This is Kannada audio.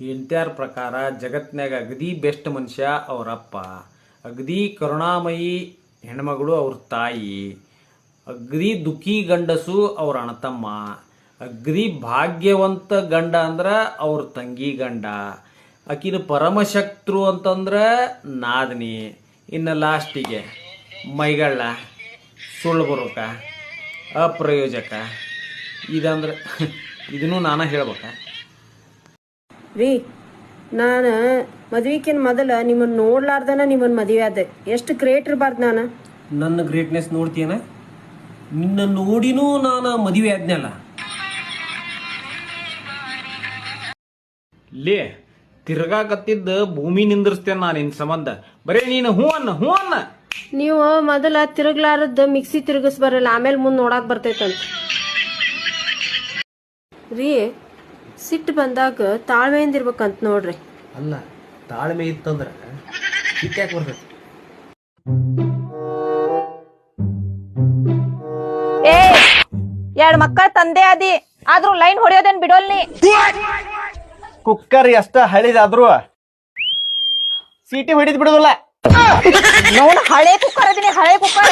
ಹೆಂಡ್ತ್ಯಾರ ಪ್ರಕಾರ ಜಗತ್ತಿನಾಗ ಅಗದಿ ಬೆಸ್ಟ್ ಮನುಷ್ಯ ಅವರಪ್ಪ. ಅಗದಿ ಕರುಣಾಮಯಿ ಹೆಣ್ಮಗಳು ಅವ್ರ ತಾಯಿ. ಅಗದಿ ದುಃಖಿ ಗಂಡಸು ಅವ್ರ ಅಣ್ಣತಮ್ಮ. ಅಗದಿ ಭಾಗ್ಯವಂತ ಗಂಡ ಅಂದ್ರೆ ಅವ್ರ ತಂಗಿ ಗಂಡ. ಆಕಿನ ಪರಮಶಕ್ತರು ಅಂತಂದ್ರೆ ನಾದಿನಿ. ಇನ್ನು ಲಾಸ್ಟಿಗೆ ಮೈಗಳ್ಳ ಸುಳ್ಳು ಬರೋಕ ಅಪ್ರಯೋಜಕ. ಇದಂದ್ರೆ, ಇದನ್ನು ನಾನು ಹೇಳ್ಬೇಕಾ. ರೀ ನಾನು ಮದುವೆಕಿನ ಮೊದಲ ನಿಮ್ಮನ್ನು ನೋಡ್ಲಾರ್ದನ ನಿಮ್ಮನ್ನು ಮದುವೆ ಆದೆ. ಎಷ್ಟು ಗ್ರೇಟ್ ಇರಬಾರ್ದು ನಾನು? ನನ್ನ ಗ್ರೇಟ್ನೆಸ್ ನೋಡ್ತೀಯನ? ನಿನ್ನ ನೋಡಿನೂ ನಾನು ಮದುವೆ ಆದ್ನಲ್ಲ. ಲೇ ತಿರ್ಗಾಕತ್ತಿದ್ದ ಭೂಮಿ ನಿಂದಿರ್ಸ್ತೇನೆ ನಾನು ನಿನ್ನ ಸಂಬಂಧ. ಬರೇ ನೀನು ಹೂ ಅನ್ನ ಹೂ ಅನ್ನ. ನೀವು ಮೊದಲ ತಿರುಗ್ಲಾರದ್ದು ಮಿಕ್ಸಿ ತಿರುಗಿಸ್ ಬರಲ್ಲ ಆಮೇಲೆ ಮುಂದೆ ನೋಡಾಕ್ ಬರ್ತೈತಂತ. ರೀ ಸಿಟ್ಟು ಬಂದಾಗ ತಾಳ್ಮೆಯಿಂದ ಇರ್ಬೇಕಂತ ನೋಡ್ರಿ. ಅಲ್ಲ ತಾಳ್ಮೆ ಇತ್ತಂದ್ರೆ ಯಾಕೆ ಬರ್ತೈತಿ ಏ ಎರಡ್ ಮಕ್ಕಳ ತಂದೆ ಆದಿ ಆದ್ರೂ ಲೈನ್ ಹೊಡಿಯೋದೇನ್ ಬಿಡೋಲ್ ನೀ? ಕುಕ್ಕರ್ ಎಷ್ಟ ಹಳಿದಾದ್ರು ಸಿಟಿ ಹೊಡಿದ್ ಬಿಡುದಿಲ್ಲ. ನೋಡ್ ಹಳೆ ಕುಕ್ಕರ್ ಅದೀನಿ ಹಳೆ ಕುಕ್ಕರ್.